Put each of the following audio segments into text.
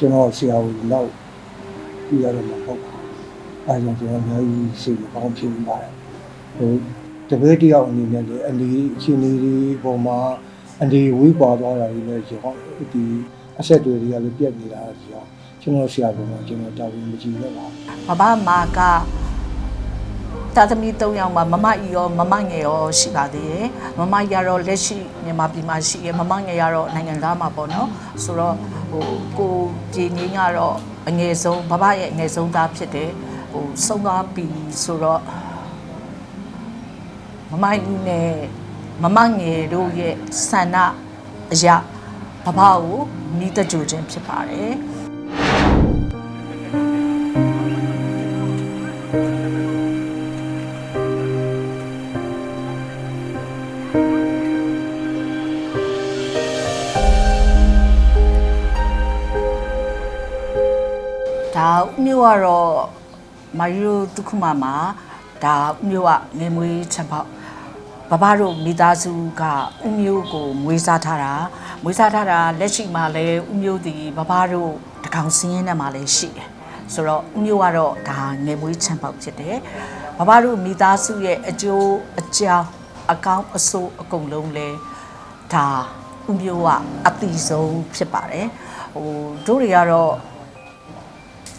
ကျွန်တော်ဆရာကိုတော့ပြရတော့မှာဟုတ်ပါအဲဒါကြောင့်ကျွန်တော်အများကြီးစိတ်မကောင်းဖြစ်နေပါတယ်ဟိုတပည့်တယောက်အနေနဲ့လည်းအလီအချင်းလေးတွေပုံမှာအလီဝေးပွားသွားတာတွေလည်းကျွန်တော်ဒီအဆက်တွေတွေကလည်းပြက်နေတာဆိုတော့ကျွန်တော်ဆရာပုံမှာကျွန်တော်တာဝန်မကြည့်ရပါဘူးဘဘမာက တာသမီ၃ယောက်မှာမမကြီးရောမမငယ်ရောရှိပါသေးတယ်မမကြီးကတော့လက်ရှိမြန်မာပြည်မှာရှိရမမငယ်ကတော့နိုင်ငံသားမှာပေါ့နော်ဆိုတော့ဟိုကိုပြည်ငင်းကတော့အငယ်ဆုံးဘဘရဲ့အငယ်ဆုံးသားဖြစ်တယ်ဟိုဆုံးသွားပြီဆိုတော့မမကြီးနဲ့မမငယ်တို့ရဲ့ဆန္ဒအရာဘဘကိုမိတကြိုခြင်းဖြစ်ပါတယ် ဒါဥမျိုးကတော့မာရီယိုတုခုမာမှာဒါဥမျိုးကငယ်မွေးချက်ပေါက်ဘဘတို့မိသားစုကဥမျိုးကိုမွေးစားထားတာမွေးစားထားတာလက်ရှိမှာလည်းဥမျိုးဒီဘဘတို့တကောင်စင်းရဲနဲ့မှာလည်းရှိတယ်ဆိုတော့ဥမျိုးကတော့ဒါငယ်မွေးချက်ပေါက်ဖြစ်တယ်ဘဘတို့မိသားစုရဲ့အကျိုးအကြောင်းအကောင်းအဆိုးအကုန်လုံးလဲဒါဥမျိုးကအတိဆုံးဖြစ်ပါတယ်ဟိုတို့တွေကတော့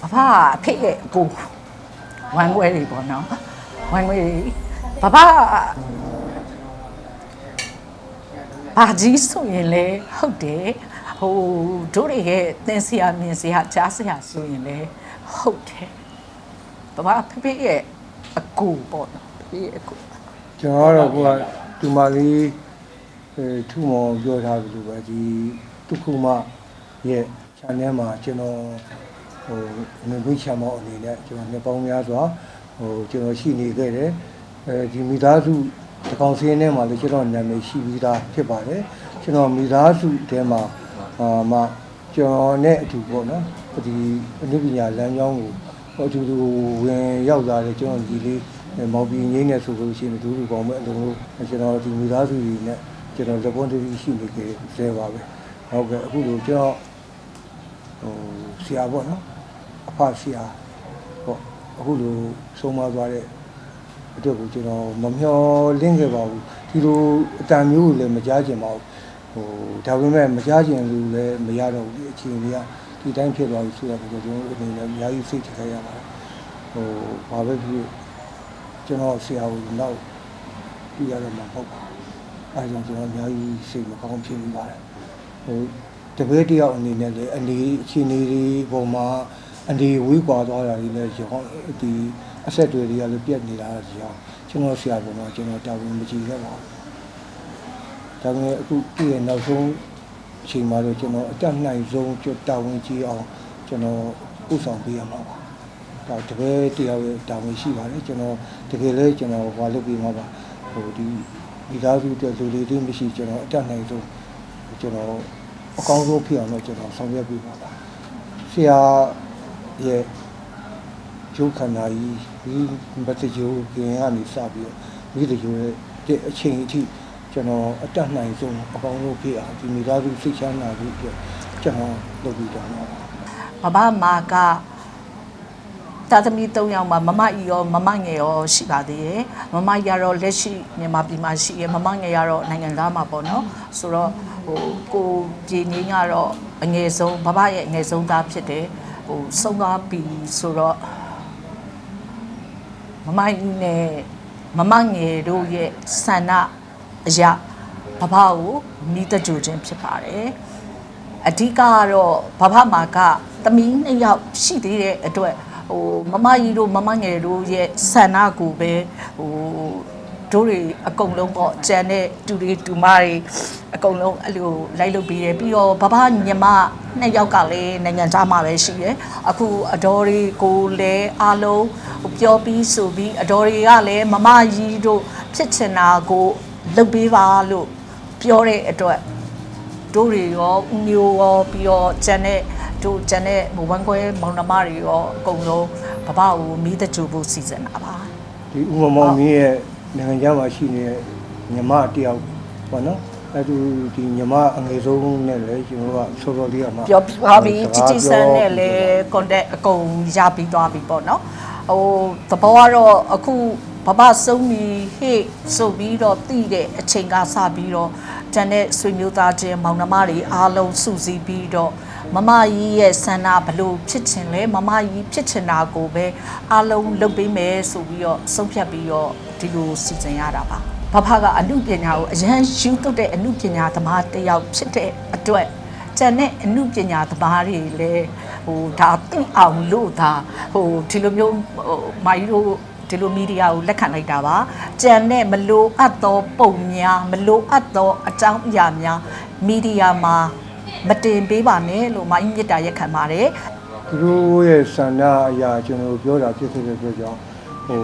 အဖကအဖေရဲ့အကိုဝမ်းခွဲတွေပေါ့နော်ဝမ်းခွဲတွေဘဘဘာကြီးဆိုရင်လေဟုတ်တယ်ဟိုတို့တွေရဲ့သင်ဆရာမြင်ဆရာကြားဆရာဆိုရင်လေဟုတ်တယ်ဘဘအဖေဖေရဲ့အကိုပေါ့နော်အဖေရဲ့အကိုကျွန်တော်ကတော့ကိုကဒီမာလေးအဲထူမောင်ပြောထားသလိုပဲဒီတုခုမရဲ့ channel မှာကျွန်တော် ဟိုငွေပွေးချမောအနေနဲ့ကျွန်တော်နှစ်ပေါင်းများစွာဟိုကျွန်တော်ရှိနေခဲ့တယ်အဲဒီမိသားစုတကောင်စင်းထဲမှာလည်းကျွန်တော်နာမည်ရှိပြီးသားဖြစ်ပါတယ်ကျွန်တော်မိသားစုထဲမှာအာမှကျွန်တော်နဲ့အတူပေါ့နော်ဒီအနုပညာလမ်းကြောင်းကိုဟိုအတူတူဝင်ရောက်လာတဲ့ကျွန်တော်ဒီလေးမော်ဘီငိမ့်နေဆိုလို့ရှိရင်ဒူးလူပေါင်းမဲ့အလုံးလို့ကျွန်တော်ဒီမိသားစုကြီးနဲ့ကျွန်တော်လက်ပွန်တည်းရှိနေကြဆဲပါပဲဟုတ်ကဲ့အခုလိုကျွန်တော်ဟိုဆရာပေါ့နော် အဖဆရာပေါ့အခုလိုဆုံးမသွားတဲ့အတွက်ကိုကျွန်တော်မမျှော်လင့်ခဲ့ပါဘူးဒီလိုအတန်မျိုးကိုလည်းမကြားကျင်ပါဘူးဟိုဒါပေမဲ့မကြားကျင်လို့လည်းမရတော့ဘူးဒီအခြေအနေကဒီတိုင်းဖြစ်သွားပြီဆိုတော့ကျွန်တော်အနေနဲ့အများကြီးစိတ်ထိခိုက်ရပါတယ်ဟိုဘာပဲဖြစ်ဖြစ်ကျွန်တော်ဆရာကိုတော့ပြရတော့မှာဟုတ်ပါအဲဒါကြောင့်ကျွန်တော်အများကြီးစိတ်မကောင်းဖြစ်နေပါတယ်ဟိုတပည့်တယောက်အနေနဲ့လည်းအနေအခြေအနေတွေပုံမှာ အနေဝေးကွာသွားတာတွေလည်းရောဒီအဆက်တွေတွေကလည်းပြက်နေတာဆိုတော့ကျွန်တော်ဆရာပုံမှာကျွန်တော်တာဝန်မကြည့်ခဲ့ပါဘူးဒါပေမဲ့အခုပြည့်ရဲ့နောက်ဆုံးအချိန်မှာတော့ကျွန်တော်အတက်နိုင်ဆုံးကျွန်တော်တာဝန်ကြည့်အောင်ကျွန်တော်ဥဆောင်ပေးရမှာပါဒါတပည့်တရားရဲ့တာဝန်ရှိပါတယ်ကျွန်တော်တကယ်လဲကျွန်တော်ဟွာလုပ်ပြီးမှာပါဟိုဒီမိသားစုတဲ့လူတွေတွေမရှိကျွန်တော်အတက်နိုင်ဆုံးကျွန်တော်အကောင်းဆုံးဖြစ်အောင်တော့ကျွန်တော်ဆောင်ရွက်ပေးပါပါဆရာ ရဲ့ကျုပ်ခန္ဓာကြီးဒီဘတ်တကျိုးကင်ကနေစပြီးတော့မိတကျိုးရဲ့တဲ့အချိန်အထိကျွန်တော်အတက်နိုင်ဆုံးအကောင်းဆုံးဖြစ်အောင်ဒီမိသားစုစိတ်ချမ်းသာဖို့အတွက်ကျွန်တော်လုပ်ပြီးတော့မှာပါဘဘမာကတာသမီ၃ယောက်မှာမမကြီးရောမမငယ်ရောရှိပါသေးတယ်မမကြီးကတော့လက်ရှိမြန်မာပြည်မှာရှိရမမငယ်ကတော့နိုင်ငံသားမှာပေါ့နော်ဆိုတော့ဟိုကိုပြည်ငင်းကတော့အငယ်ဆုံးဘဘရဲ့အငယ်ဆုံးသားဖြစ်တယ် ဟိုဆုံးသွားပြီဆိုတော့မမကြီးနဲ့မမငယ်တို့ရဲ့ဆန္ဒအရာဘဘကိုမိတကြိုခြင်းဖြစ်ပါတယ်အဓိကကတော့ဘဘမာကသမီးနှစ်ယောက်ရှိသေးတဲ့အတွက်ဟိုမမကြီးတို့မမငယ်တို့ရဲ့ဆန္ဒကိုပဲဟို တို့တွေအကုန်လုံးပေါ့ကြံတဲ့တူတွေတူမတွေအကုန်လုံးအဲ့လိုလိုက်လုပ်ပြီးတယ်ပြီးတော့ဘဘညီမနှစ်ယောက်ကလည်းနိုင်ငံသားမှာပဲရှိတယ်အခုအတော်တွေကိုလည်းအားလုံးဟိုပြောပြီးဆိုပြီးအတော်တွေကလည်းမမကြီးတို့ဖြစ်ချင်တာကိုလုပ်ပေးပါလို့ပြောတဲ့အတွက်တို့တွေရောဦးမျိုးရောပြီးတော့ကျန်တဲ့တို့ကျန်တဲ့ဟိုဝမ်ခွဲမောင်နှမတွေရောအကုန်လုံးဘဘကိုမီးတကြိုဖို့စီစဉ်တာပါဒီဥမမောင်မင်းရဲ့ နိုင်ငံခြားမှာရှိနေတဲ့ညီမတယောက်ပေါ့နော်အဲ့ဒီဒီညီမအငယ်ဆုံးနဲ့လည်းကျွန်တော်ကစောစောလေးကမှပြောပြပါပြီစជីကားជីဆန်နဲ့လည်း contact အကုန်ရပြီးသွားပြီပေါ့နော်ဟိုသဘောကတော့အခုဘဘဆုံးပြီဟေ့ဆိုပြီးတော့တည်တဲ့အချိန်ကစပြီးတော့တန်တဲ့ဆွေမျိုးသားချင်းမောင်နှမတွေအားလုံးစုစည်းပြီးတော့ မမကြီးရဲ့ဆန္ဒဘလို့ဖြစ်ချင်လဲမမကြီးဖြစ်ချင်တာကိုပဲအားလုံးလုပ်ပေးမယ်ဆိုပြီးတော့ဆုံးဖြတ်ပြီးတော့ဒီလိုစီစဉ်ရတာပါဘဘကအမှုပညာကိုအရန်ယူတုတ်တဲ့အမှုပညာသမားတစ်ယောက်ဖြစ်တဲ့အတွက်ကျန်တဲ့အမှုပညာသမားတွေလည်းဟိုဒါသိအောင်လို့ဒါဟိုဒီလိုမျိုးဟိုမိုင်းတို့ဒီလိုမီဒီယာကိုလက်ခံလိုက်တာပါကြံတဲ့မလိုအပ်သောပုံများမလိုအပ်သောအကြောင်းအရာများမီဒီယာမှာ မတင်ပေးပါနဲ့လို့မိုင်းမြစ်တာရက်ခံပါတယ်သူတို့ရဲ့ဆန္ဒအရာကျွန်တော်တို့ပြောတာဖြစ်တဲ့အတွက်ကြောင့်ဟို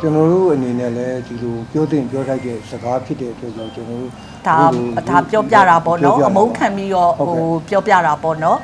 ကျွန်တော်တို့အနေနဲ့လည်းဒီလိုပြောတင်ပြောထိုက်တဲ့စကားဖြစ်တဲ့အတွက်ကြောင့်ကျွန်တော်တို့ဒါဒါပြောပြတာပေါ့နော်အမုန်းခံပြီးတော့ဟုတ်ဟိုကဲ့ပြောပြတာပေါ့နော်